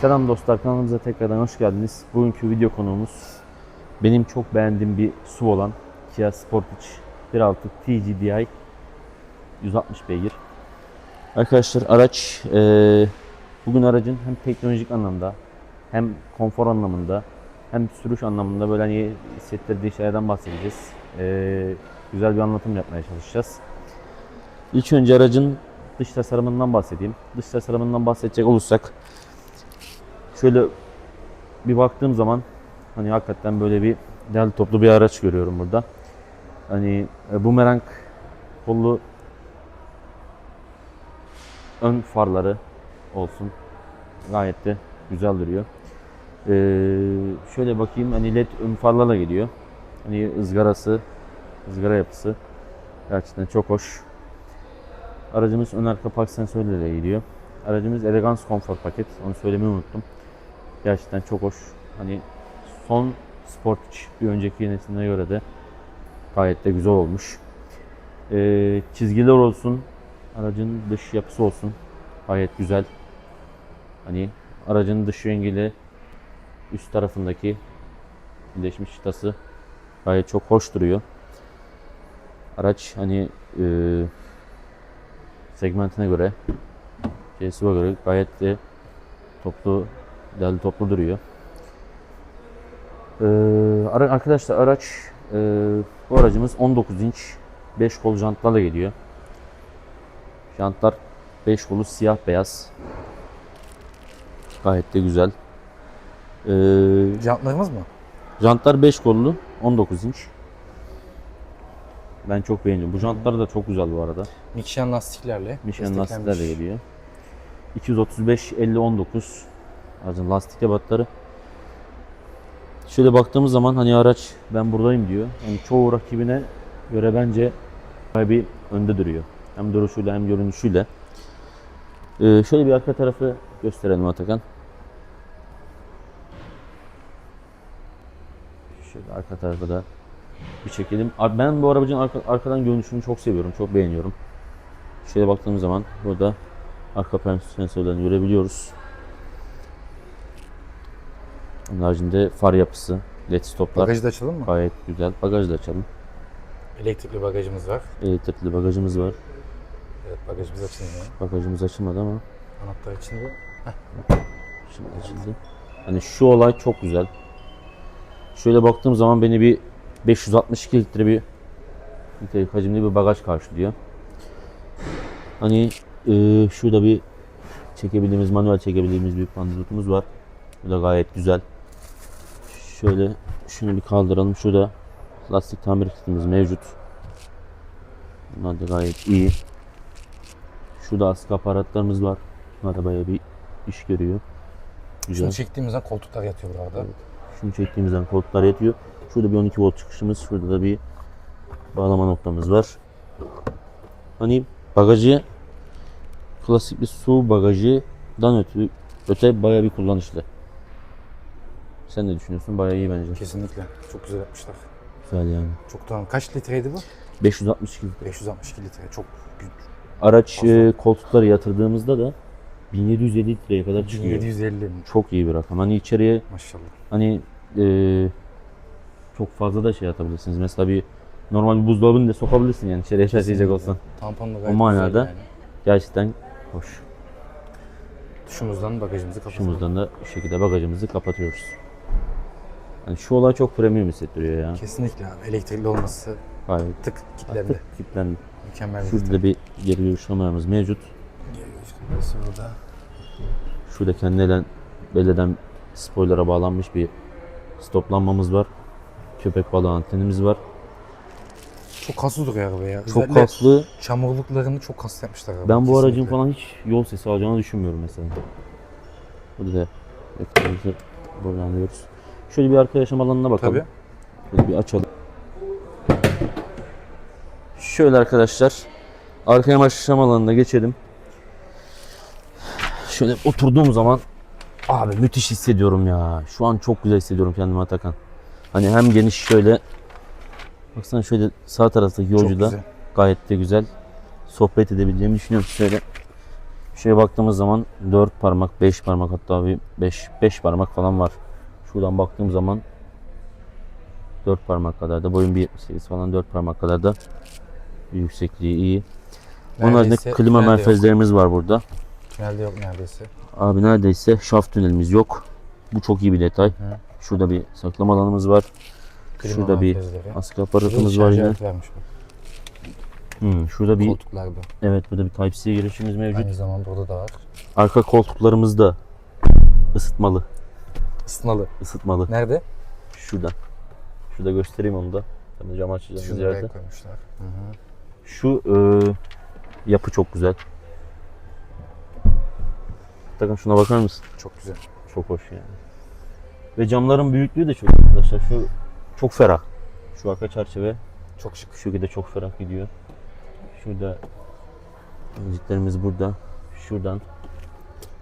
Selam dostlar kanalımıza tekrardan hoş geldiniz. Bugünkü video konuğumuz benim çok beğendiğim bir SUV olan Kia Sportage 1.6 TGDI 160 beygir. Arkadaşlar araç eee, bugün aracın hem teknolojik anlamda hem konfor anlamında hem sürüş anlamında böyle hani hissettirdiği şeylerden bahsedeceğiz. Eee, güzel bir anlatım yapmaya çalışacağız. İlk önce aracın dış tasarımından bahsedeyim. Dış tasarımından bahsedecek olursak şöyle bir baktığım zaman hani hakikaten böyle bir değerli toplu bir araç görüyorum burada. Hani e, bumerang kollu ön farları olsun. Gayet de güzel duruyor. Ee, şöyle bakayım hani led ön farlarla geliyor. Hani ızgarası, ızgara yapısı gerçekten çok hoş. Aracımız ön arka park sensörleriyle geliyor. Aracımız Elegance Comfort paket. Onu söylemeyi unuttum. Gerçekten çok hoş. Hani son Sportage bir önceki nesline göre de gayet de güzel olmuş. Ee, çizgiler olsun, aracın dış yapısı olsun gayet güzel. Hani aracın dış rengiyle üst tarafındaki birleşmiş çıtası gayet çok hoş duruyor. Araç hani e, segmentine göre CSU'ya göre gayet de toplu değerli toplu duruyor. Ee, arkadaşlar araç e, bu aracımız 19 inç 5 kol jantlarla geliyor. Jantlar 5 kolu siyah beyaz. Gayet de güzel. Ee, Jantlarımız mı? jantlar 5 kollu 19 inç. Ben çok beğeniyorum. Bu jantlar da çok güzel bu arada. Michelin lastiklerle. Michelin desteklenmiş. lastikler de geliyor. 235 50 19 aracın lastik ebatları. Şöyle baktığımız zaman hani araç ben buradayım diyor. Yani çoğu rakibine göre bence bir önde duruyor. Hem duruşuyla hem görünüşüyle. Ee, şöyle bir arka tarafı gösterelim Atakan. Şöyle arka tarafı da bir çekelim. Ben bu aracın arka- arkadan görünüşünü çok seviyorum. Çok beğeniyorum. Şöyle baktığımız zaman burada arka plan sensörlerini görebiliyoruz. Onun haricinde far yapısı, led stoplar Bagajı da açalım mı? gayet güzel. Bagajı da açalım. Elektrikli bagajımız var. Elektrikli bagajımız var. Evet bagajımız açılıyor. Bagajımız açılmadı ama Anahtar içinde. şimdi açıldı. Hani şu olay çok güzel. Şöyle baktığım zaman beni bir 562 litre bir litre hacimli bir bagaj karşılıyor. Hani e, şurada bir çekebildiğimiz, manuel çekebildiğimiz bir pandurutumuz var. Bu da gayet güzel. Şöyle şunu bir kaldıralım. Şurada lastik tamir kitimiz mevcut. Bunlar da gayet iyi. Şurada askı aparatlarımız var. Bunlar da bayağı bir iş görüyor. Güzel. Şunu çektiğimizden koltuklar yatıyor burada. Şunu çektiğimizden koltuklar yatıyor. Şurada bir 12 volt çıkışımız, şurada da bir bağlama noktamız var. Hani bagajı klasik bir su bagajından öte, öte bayağı bir kullanışlı. Sen ne düşünüyorsun? Bayağı iyi bence. Kesinlikle. Çok güzel yapmışlar. Güzel yani. Çok tamam. Kaç litreydi bu? 562 litre. 562 litre. Çok güç. Araç e, koltukları yatırdığımızda da 1750 litreye kadar çıkıyor. 1750 mi? Çok iyi bir rakam. Hani içeriye Maşallah. hani e, çok fazla da şey atabilirsiniz. Mesela bir normal bir buzdolabını da sokabilirsin yani içeriye taşıyacak olsan. Tamponla gayet manada güzel yani. Gerçekten hoş. Tuşumuzdan bagajımızı kapatalım. Şumuzdan da bu şekilde bagajımızı kapatıyoruz. Yani şu olay çok premium hissettiriyor ya. Kesinlikle abi. Elektrikli olması Gayet tık kilitlendi. artık kilitlendi. Mükemmel bir Şurada da bir geri görüş kameramız mevcut. Burası burada. Şurada kendinden belirleden spoiler'a bağlanmış bir stoplanmamız var. Köpek balığı antenimiz var. Çok kaslı duruyor araba ya. Çok Özellikle kaslı. Çamurluklarını çok kaslı yapmışlar araba. Ben bu aracın kesinlikle. falan hiç yol sesi alacağını düşünmüyorum mesela. Burada da buradan alıyoruz. Şöyle bir arka yaşam alanına bakalım. Tabii. Şöyle bir açalım. Şöyle arkadaşlar. Arka yaşam alanına geçelim. Şöyle oturduğum zaman abi müthiş hissediyorum ya. Şu an çok güzel hissediyorum kendimi Atakan. Hani hem geniş şöyle baksana şöyle sağ taraftaki Çok yolcu da güzel. gayet de güzel sohbet edebileceğimi düşünüyorum şöyle. Şeye baktığımız zaman 4 parmak, 5 parmak hatta bir 5 5 parmak falan var. Şuradan baktığım zaman 4 parmak kadar da boyun 1.78 falan 4 parmak kadar da yüksekliği iyi. Onun haricinde Neredeyse klima tünel de yok. var burada. Tünelde yok neredeyse. Abi neredeyse şaft tünelimiz yok. Bu çok iyi bir detay. Şurada bir saklama alanımız var. Klima Şurada bir merkezleri. askı aparatımız var yine. vermiş. Hmm, şurada bir Koltuklarda. evet burada bir Type-C girişimiz mevcut. Aynı zamanda burada da var. Arka koltuklarımız da ısıtmalı. Isıtmalı. Isıtmalı. Nerede? Şurada. Şurada göstereyim onu da. Tabii cam açacağımız Şunu yerde. koymuşlar. Hı hı. Şu e, yapı çok güzel. Takım şuna bakar mısın? Çok güzel. Çok hoş yani. Ve camların büyüklüğü de çok arkadaşlar. Şu çok ferah. Şu arka çerçeve Çok şık. şu şekilde çok ferah gidiyor. Şurada müziklerimiz burada. Şuradan.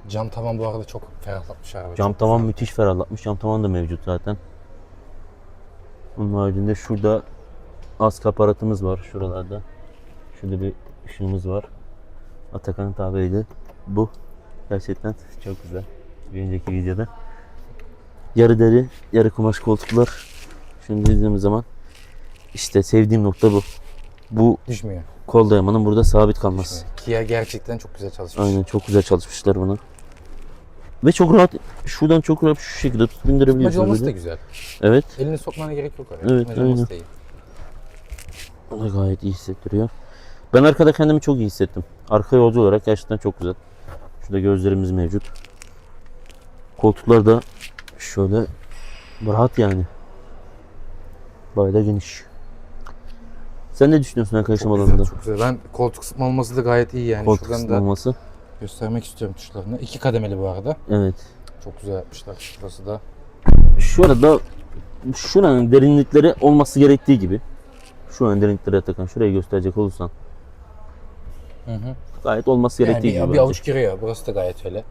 Cam tavan bu arada çok ferahlatmış araba. Cam tavan müthiş ferahlatmış. Cam tavan da mevcut zaten. Onun haricinde şurada askı aparatımız var şuralarda. Şurada bir ışığımız var. Atakan'ın tabiriyle bu gerçekten çok güzel. Bir önceki videoda. Yarı deri, yarı kumaş koltuklar. Şimdi izlediğimiz zaman işte sevdiğim nokta bu. Bu Düşmüyor. kol dayamanın burada sabit kalması. Kia gerçekten çok güzel çalışmış. Aynen çok güzel çalışmışlar bunu. Ve çok rahat şuradan çok rahat şu şekilde tutup Tutmacı indirebiliyorsunuz. olması da güzel. Evet. Elini sokmana gerek yok oraya. Evet, Tutmacı olması da iyi. O da gayet iyi hissettiriyor. Ben arkada kendimi çok iyi hissettim. Arka yolcu olarak gerçekten çok güzel. Şurada gözlerimiz mevcut. Koltuklar da şöyle rahat yani. Bayağı da geniş. Sen ne düşünüyorsun arkadaşım Çok alanında? güzel, çok güzel. Ben koltuk ısıtma olması da gayet iyi yani. Koltuk Şuradan ısıtma da olması. Göstermek istiyorum tuşlarını. İki kademeli bu arada. Evet. Çok güzel yapmışlar. Şurası da. Şurada şuranın derinlikleri olması gerektiği gibi. Şu an derinlikleri atakan şurayı gösterecek olursan Hı hı. gayet olması Yani gerektiği bir, gibi. bir bence. avuç giriyor. Burası da gayet öyle.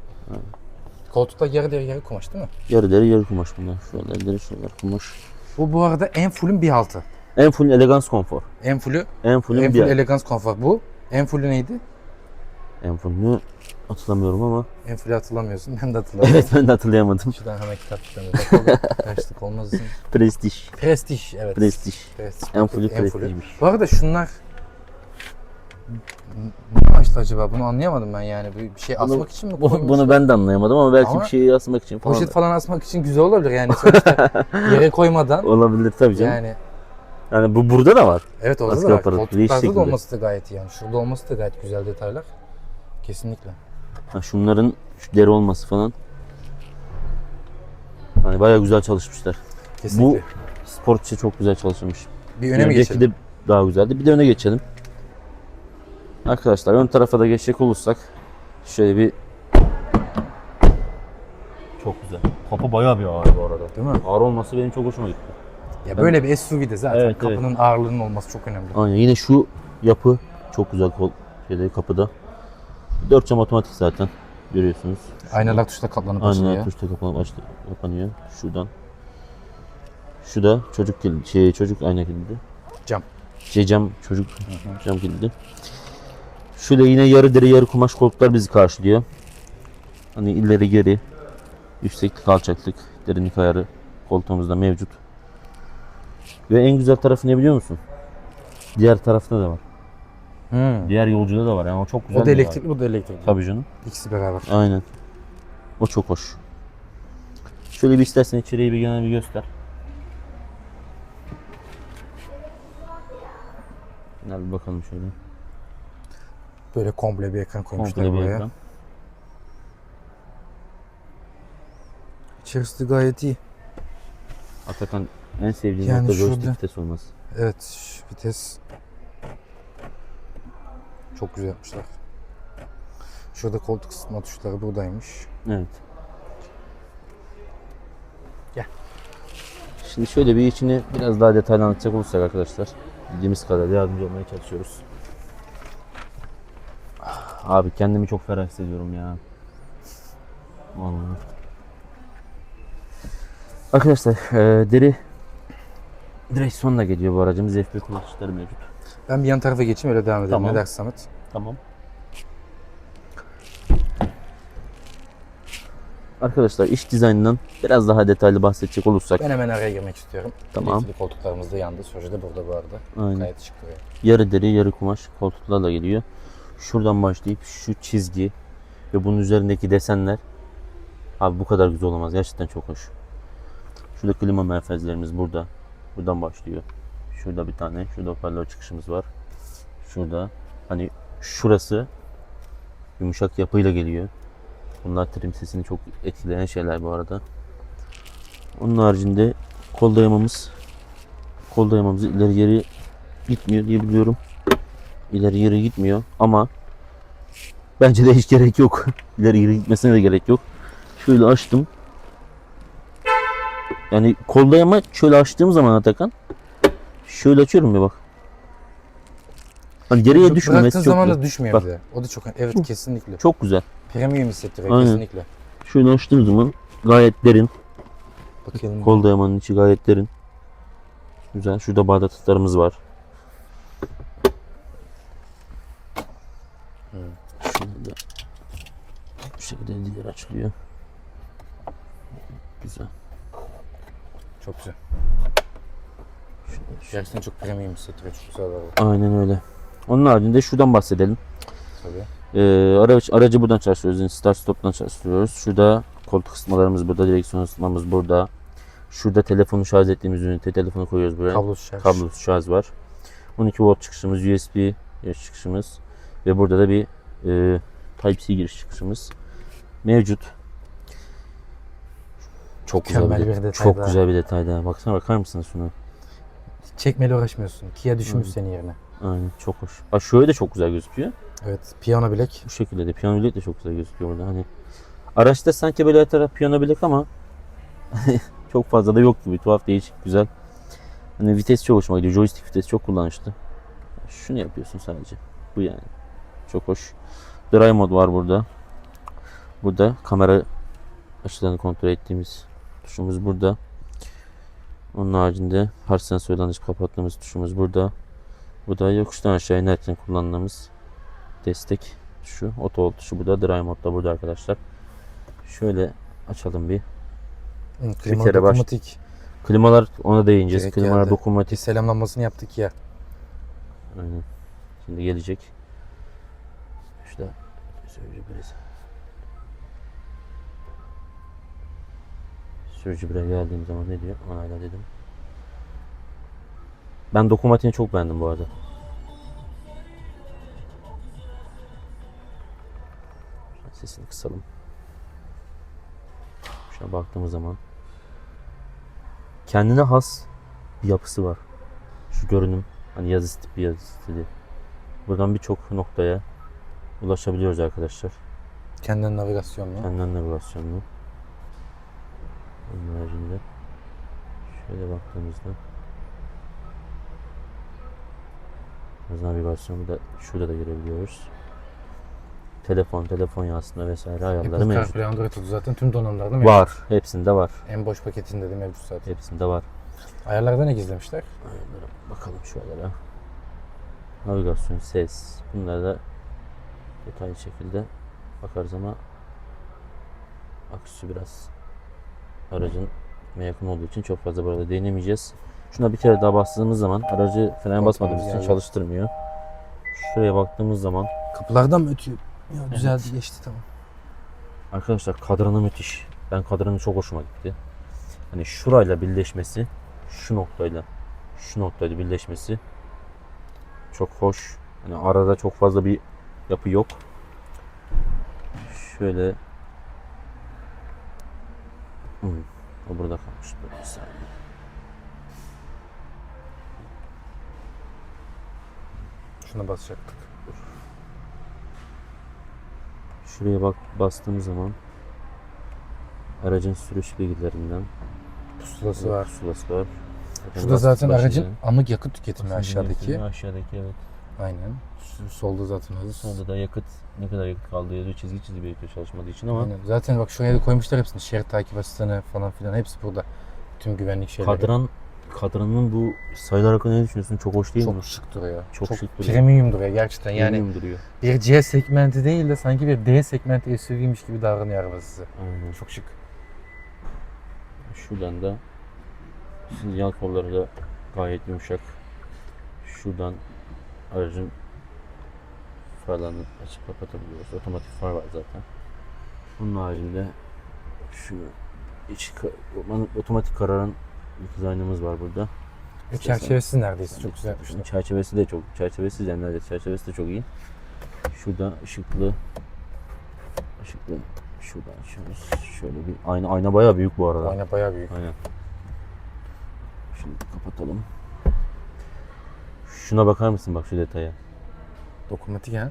Koltukta yarı deri yarı kumaş değil mi? Yarı deri yarı kumaş bunlar. Şöyle deri şöyle kumaş. Bu bu arada en fullün bir altı. En full elegans konfor. En fullü, En fullün en bir full elegans konfor bu. En fullü neydi? En fullünü hatırlamıyorum ama. En fullü hatırlamıyorsun. Ben de hatırlamıyorum. Evet ben de hatırlayamadım. Şuradan hemen kitapçıklarına bakalım. Karışık olmasın. Prestij. Prestij evet. Prestij. Prestij. En fullü En fullü. prestijmiş. Bu arada şunlar ne amaçlı acaba? Bunu anlayamadım ben yani. Bir şey Bunu- asmak için mi koymuşlar? Bunu ben de anlayamadım ama belki Ama bir şeyi asmak için falan. Poşet falan asmak için güzel olabilir yani sonuçta yere koymadan. Olabilir tabii canım. Yani, Yani bu burada da var. evet orada Askı da var. Koltuklarda da olması da gayet iyi yani. Şurada olması da gayet güzel detaylar. Kesinlikle. Ha, şunların şu deri olması falan. Hani bayağı güzel çalışmışlar. Kesinlikle. Sport için çok güzel çalışılmış. bir öne mi geçelim? de daha güzeldi. Bir de öne geçelim. Arkadaşlar ön tarafa da geçecek olursak şöyle bir çok güzel. Kapı bayağı bir ağır bu arada. Değil mi? Ağır olması benim çok hoşuma gitti. Ya böyle bir SUV'de zaten Evet, kapının ağırlığının olması çok önemli. Aynen yine şu yapı çok güzel kol şeyde kapıda. Dört cam otomatik zaten görüyorsunuz. Aynalar tuşla kaplanıp Aynen açılıyor. tuşta kapanıp açtı, kapanıyor. Şuradan. Şu da çocuk kilidi, şey çocuk ayna kilidi. Cam. Şey cam çocuk cam kilidi. Şöyle yine yarı deri yarı kumaş koltuklar bizi karşılıyor. Hani ileri geri yükseklik alçaklık derinlik ayarı koltuğumuzda mevcut. Ve en güzel tarafı ne biliyor musun? Diğer tarafta da var. Hmm. Diğer yolcuda da var. Yani o çok güzel. O da bir elektrikli, bu da elektrikli. Tabii canım. İkisi beraber. Aynen. O çok hoş. Şöyle bir istersen içeriği bir genel bir göster. Gel bir bakalım şöyle. Böyle komple bir ekran koymuşlar Komple bir buraya. ekran. İçerisi gayet iyi. Atakan en sevdiğim Yani nokta joystick vites olması. Evet, vites çok güzel yapmışlar. Şurada koltuk ısıtma tuşları buradaymış. Evet. Gel. Şimdi şöyle bir içini biraz daha detaylı anlatacak olursak arkadaşlar. Bildiğimiz kadar yardımcı olmaya çalışıyoruz. Abi kendimi çok ferah hissediyorum ya. Vallahi. Arkadaşlar e, deri direksiyonla geliyor bu aracımız. F1 kulakçıkları mevcut. Ben bir yan tarafa geçeyim öyle devam edelim. Tamam. Ne dersin Samet? Tamam. arkadaşlar iç dizaynından biraz daha detaylı bahsedecek olursak. Ben hemen araya girmek istiyorum. Tamam. Elektrikli koltuklarımız da yandı. Sürücü de burada bu arada. Aynen. Gayet şık duruyor. Yarı deri yarı kumaş koltuklarla geliyor. Şuradan başlayıp şu çizgi ve bunun üzerindeki desenler abi bu kadar güzel olamaz. Gerçekten çok hoş. Şurada klima menfezlerimiz burada. Buradan başlıyor. Şurada bir tane. Şurada hoparlör çıkışımız var. Şurada. Hani şurası yumuşak yapıyla geliyor. Bunlar trim sesini çok etkileyen şeyler bu arada. Onun haricinde kol dayamamız kol dayamamız ileri geri gitmiyor diye biliyorum. İleri geri gitmiyor ama bence de hiç gerek yok. İleri geri gitmesine de gerek yok. Şöyle açtım. Yani kol dayama şöyle açtığım zaman Atakan şöyle açıyorum ya bak. Hani geriye düşmemesi çok zaman güzel. da düşmüyor Bak. bir de. O da çok evet kesinlikle. Çok güzel. Premium hissettiriyor Aynen. kesinlikle. Şöyle açtığım zaman gayet derin. Bakayım. Kol dayamanın içi gayet derin. Güzel. Şurada bağdatlıklarımız var. Şurada bu şekilde diğer açılıyor. Güzel. Çok güzel. Gerçekten çok premium hissettiriyor. Çok güzel araba. Aynen öyle. Onun haricinde şuradan bahsedelim. Tabii. Ee, araç, aracı buradan çalıştırıyoruz. Start stop'tan çalıştırıyoruz. Şurada koltuk ısıtmalarımız burada, direksiyon ısıtmamız burada. Şurada telefonu şarj ettiğimiz ünite telefonu koyuyoruz buraya. Kablosuz şarj. Kablosuz şarj var. 12 volt çıkışımız, USB giriş çıkışımız ve burada da bir e, Type-C giriş çıkışımız mevcut. Çok güzel Mükemmel bir, bir detay çok daha. güzel bir detay daha. Baksana bakar mısınız şuna? Çekmeyle uğraşmıyorsun. Kia düşmüş Hı. senin yerine. Aynen çok hoş. Bak şöyle de çok güzel gözüküyor. Evet. Piyano bilek. Bu şekilde de piyano bilek de çok güzel gözüküyor burada. Hani araçta sanki böyle her taraf piyano bilek ama çok fazla da yok gibi. Tuhaf değişik güzel. Hani vites çok hoşuma gidiyor. Joystick vites çok kullanışlı. Şunu yapıyorsun sadece. Bu yani. Çok hoş. Drive mod var burada. Burada kamera açılarını kontrol ettiğimiz tuşumuz burada. Onun haricinde park sensörlerini açıp kapattığımız tuşumuz burada. Bu da yokuştan aşağı inerken kullandığımız destek şu oto tuşu bu da drive modda burada arkadaşlar. Şöyle açalım bir. Hı, Klima kere baş- dokunmatik. Klimalar ona değineceğiz. Direkt Klimalar geldi. dokunmatik. Bir selamlanmasını yaptık ya. Aynen. Şimdi gelecek. İşte sürücü Sürücü bire geldiğim zaman ne diyor? Onayla dedim. Ben dokunmatiğini çok beğendim bu arada. Sesini kısalım. Şuna baktığımız zaman kendine has bir yapısı var. Şu görünüm hani yazı bir yazı stili. Buradan birçok noktaya ulaşabiliyoruz arkadaşlar. Kendin navigasyonla. Kendin navigasyonlu. Onun haricinde şöyle baktığımızda Hız navigasyonu da şurada da görebiliyoruz. Telefon, telefon yansıtma vesaire ayarları Apple mevcut. CarPlay Android Auto zaten tüm donanımlarda mevcut. Var. Hepsinde var. En boş paketinde de mevcut zaten. Hepsinde var. Ayarlarda ne gizlemişler? Ayarlara bakalım şuralara. Navigasyon, ses. Bunlara da detaylı şekilde bakarız ama aküsü biraz aracın yakın olduğu için çok fazla burada değinemeyeceğiz. Şuna bir kere daha bastığımız zaman aracı frene basmadığımız için çalıştırmıyor. Şuraya baktığımız zaman Kapılardan mı ötüyor? Ya düzeldi geçti tamam. Arkadaşlar kadranı müthiş. Ben kadranı çok hoşuma gitti. Hani şurayla birleşmesi, şu noktayla, şu noktayla birleşmesi çok hoş. Hani arada çok fazla bir yapı yok. Şöyle Hmm, o burada kalmış. Bir saniye. Şuna basacaktık. Şuraya bak bastığım zaman aracın sürüş bilgilerinden Pusulası var. Pusulası var. Şurada zaten aracın anlık yakıt tüketimi aşağıdaki. Aşağıdaki evet. Aynen. Solda zaten hız. Sonunda da yakıt ne kadar yakıt kaldığı yazıyor çizgi çizgi belirtiyor çalışmadığı için ama Aynen. Zaten bak şuraya da koymuşlar hepsini. Şerit takip asistanı falan filan hepsi burada. Tüm güvenlik şeyleri. kadran kadranın bu sayılar hakkında ne düşünüyorsun? Çok hoş değil mi? Çok şık duruyor. Çok şık duruyor. Premium duruyor gerçekten. Yani Premium duruyor. bir C segmenti değil de sanki bir D segmenti SUV'ymiş gibi davranıyor araba size. Aynen. Çok şık. Şuradan da sinyal kolları da gayet yumuşak. Şuradan aracın farlarını açıp kapatabiliyoruz. Otomatik far var zaten. Bunun haricinde şu iç otomatik kararan bir aynamız var burada. E, çerçevesi neredeyse çok güzel yapmışlar. Çerçevesi de çok çerçevesi de neredeyse çerçevesi de çok iyi. Şurada ışıklı ışıklı şuradan açıyoruz. Şöyle bir ayna ayna bayağı büyük bu arada. Ayna bayağı büyük. Aynen. Şimdi kapatalım. Şuna bakar mısın bak şu detaya. Dokunmatik ha.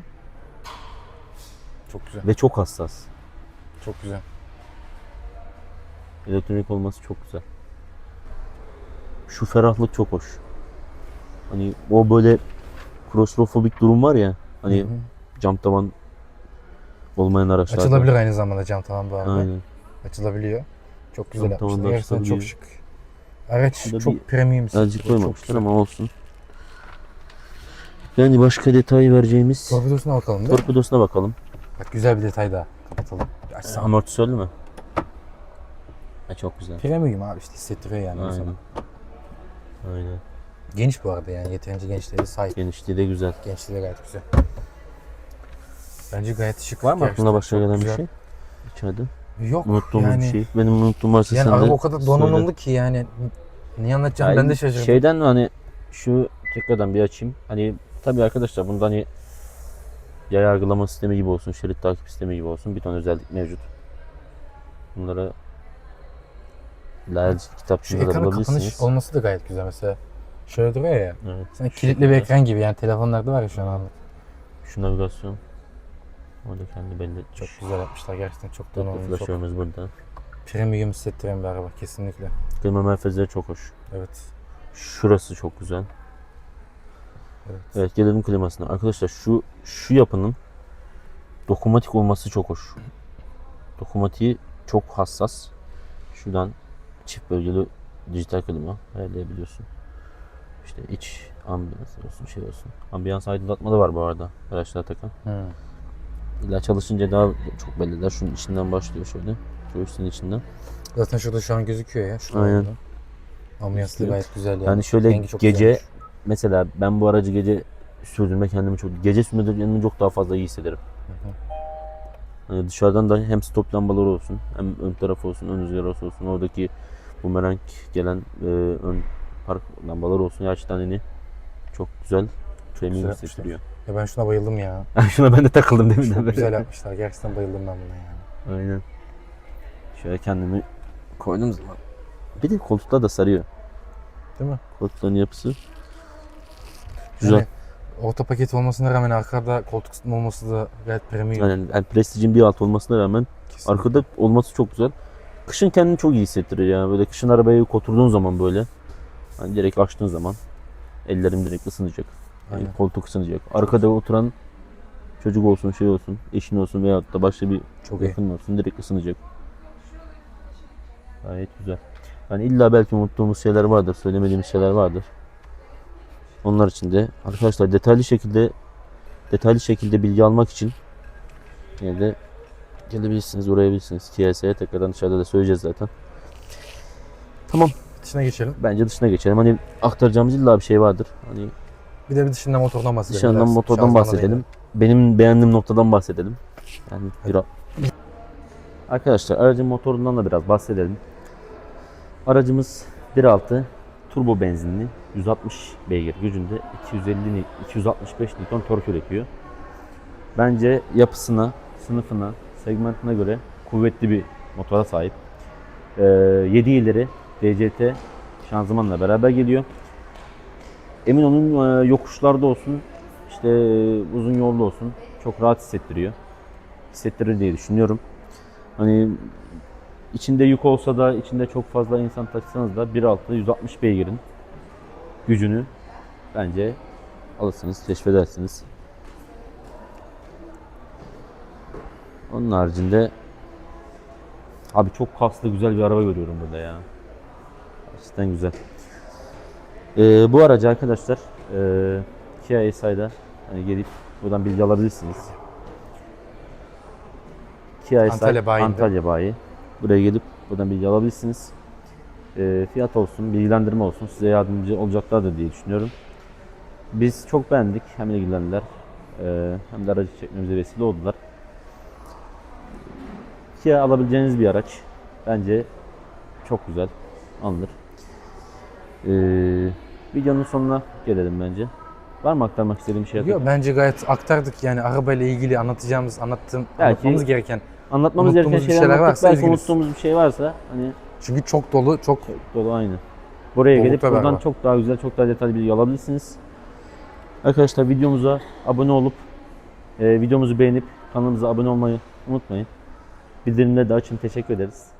Çok güzel. Ve çok hassas. Çok güzel. Elektronik olması çok güzel. Şu ferahlık çok hoş. Hani o böyle klostrofobik durum var ya. Hani Hı hı. cam tavan olmayan araçlarda. Açılabilir aynı zamanda cam tamam bu arada. Aynen. Açılabiliyor. Çok güzel Cam tavan yapmışlar. Gerçekten çok şık. Araç Burada çok premium. Azıcık koymamışlar ama olsun. Yani başka detay vereceğimiz Torpidosuna bakalım değil mi? torpidosuna bakalım. Bak güzel bir detay daha. Kapatalım. Açsam. Amortisörlü mü? Ha, çok güzel. Premium abi işte hissettiriyor yani. Aynen. Aynen. Aynen. Geniş bu arada yani yeterince genişliğe sahip. Genişliği de güzel. Gençliği de gayet güzel. Bence gayet şık. Var mı aklına başka gelen bir şey? İçeride. Yok Unuttuğumuz yani. bir şey. Benim unuttuğum varsa Yani sen araba de o kadar söyle. donanımlı ki yani. Niye anlatacağım ben de şaşırdım. Şeyden mi hani şu tekrardan bir açayım. Hani tabii arkadaşlar bunda hani yay yargılama sistemi gibi olsun, şerit takip sistemi gibi olsun bir ton özellik mevcut. Bunları Layel Şu kitapçığında da bulabilirsiniz. kapanış olması da gayet güzel. Mesela şöyle duruyor ya. Evet. Sanki kilitli bir ekran gibi yani telefonlarda var ya şu an. Şu navigasyon. Orada kendi belli Çok güzel yapmışlar gerçekten çok donanımlı. Çok flaşörümüz burada. premium hissettiren bir araba kesinlikle. Klima menfezleri çok hoş. Evet. Şurası çok güzel. Evet. Evet gelelim klimasına. Arkadaşlar şu şu yapının dokunmatik olması çok hoş. Dokunmatiği çok hassas. Şuradan çift bölgeli dijital klima ayarlayabiliyorsun. İşte iç ambiyans olsun şey olsun. Ambiyans aydınlatma da var bu arada araçlara takan. Hı. İlla çalışınca daha çok belliler. Şunun içinden başlıyor şöyle. Göğsün içinden. Zaten şurada şu an gözüküyor ya. Şurada Aynen. Aynen. Ambiyansı da Gözüküyor. gayet güzel yani. Yani şöyle gece. Mesela ben bu aracı gece sürdürme kendimi çok gece sürmede kendimi çok daha fazla iyi hissederim. hı. Hani dışarıdan da hem stop lambaları olsun hem ön tarafı olsun ön rüzgarı olsun oradaki bumerang gelen e, ön park lambaları olsun gerçekten hani çok güzel premium Güzel hissettiriyor. Ya ben şuna bayıldım ya. Şuna ben de takıldım Çok beri. güzel yapmışlar. Gerçekten bayıldım ben buna yani. Aynen. Şöyle kendimi koydum zaman. Bir de koltuklar da sarıyor. Değil mi? Koltukların yapısı. Güzel. Yani orta paket olmasına rağmen arkada koltuk ısıtma olması da gayet premium. Yani, yani Prestige'in bir alt olmasına rağmen Kesinlikle. arkada olması çok güzel. Kışın kendini çok iyi hissettiriyor yani. Böyle kışın arabaya oturduğun zaman böyle. Hani direkt açtığın zaman ellerim direkt ısınacak. Yani Aynen. koltuk ısınacak. Arkada oturan çocuk olsun, şey olsun, eşin olsun veyahut da başka bir Çok iyi. yakın olsun direkt ısınacak. Gayet güzel. Yani illa belki unuttuğumuz şeyler vardır, söylemediğimiz şeyler vardır. Onlar için de arkadaşlar detaylı şekilde detaylı şekilde bilgi almak için yine de gelebilirsiniz, uğrayabilirsiniz. TSE'ye tekrardan dışarıda da söyleyeceğiz zaten. Tamam. Dışına geçelim. Bence dışına geçelim. Hani aktaracağımız illa bir şey vardır. Hani Bir de bir dışından motordan bahsedelim. dışarıdan biraz. motordan Şanzımanla bahsedelim. Benim beğendiğim noktadan bahsedelim. Yani bir Arkadaşlar aracın motorundan da biraz bahsedelim. Aracımız 1.6 turbo benzinli 160 beygir gücünde 250 ni- 265 Newton tork üretiyor. Bence yapısına, sınıfına, segmentine göre kuvvetli bir motora sahip. Ee, 7 ileri DCT şanzımanla beraber geliyor. Emin olun e, yokuşlarda olsun, işte e, uzun yolda olsun çok rahat hissettiriyor. Hissettirir diye düşünüyorum. Hani içinde yük olsa da içinde çok fazla insan taşısanız da 1.6 160 beygirin gücünü bence alırsınız, keşfedersiniz. Onun haricinde abi çok kaslı güzel bir araba görüyorum burada ya. Gerçekten güzel. Ee, bu aracı arkadaşlar e, Kia ESI'da hani gelip buradan bilgi alabilirsiniz. Kia ESI Antalya. Antalya bayi. Buraya gelip buradan bilgi alabilirsiniz. Ee, fiyat olsun, bilgilendirme olsun size yardımcı olacaklardır diye düşünüyorum. Biz çok beğendik. Hem ilgilendiler e, hem de aracı çekmemize vesile oldular. Kia alabileceğiniz bir araç. Bence çok güzel. Alınır. Ee, videonun sonuna gelelim bence. Var mı aktarmak istediğim şey? Yok bence gayet aktardık yani arabayla ilgili anlatacağımız, anlattığım, Belki anlatmamız gereken. Anlatmamız gereken unuttuğumuz bir şeyler, şeyler anlattık. varsa Belki üzgünüz. unuttuğumuz bir şey varsa hani Çünkü çok dolu, çok dolu aynı. Buraya Bollukla gelip buradan beraber. çok daha güzel, çok daha detaylı bilgi alabilirsiniz. Arkadaşlar videomuza abone olup e, videomuzu beğenip kanalımıza abone olmayı unutmayın. Bildirimleri de açın. Teşekkür ederiz.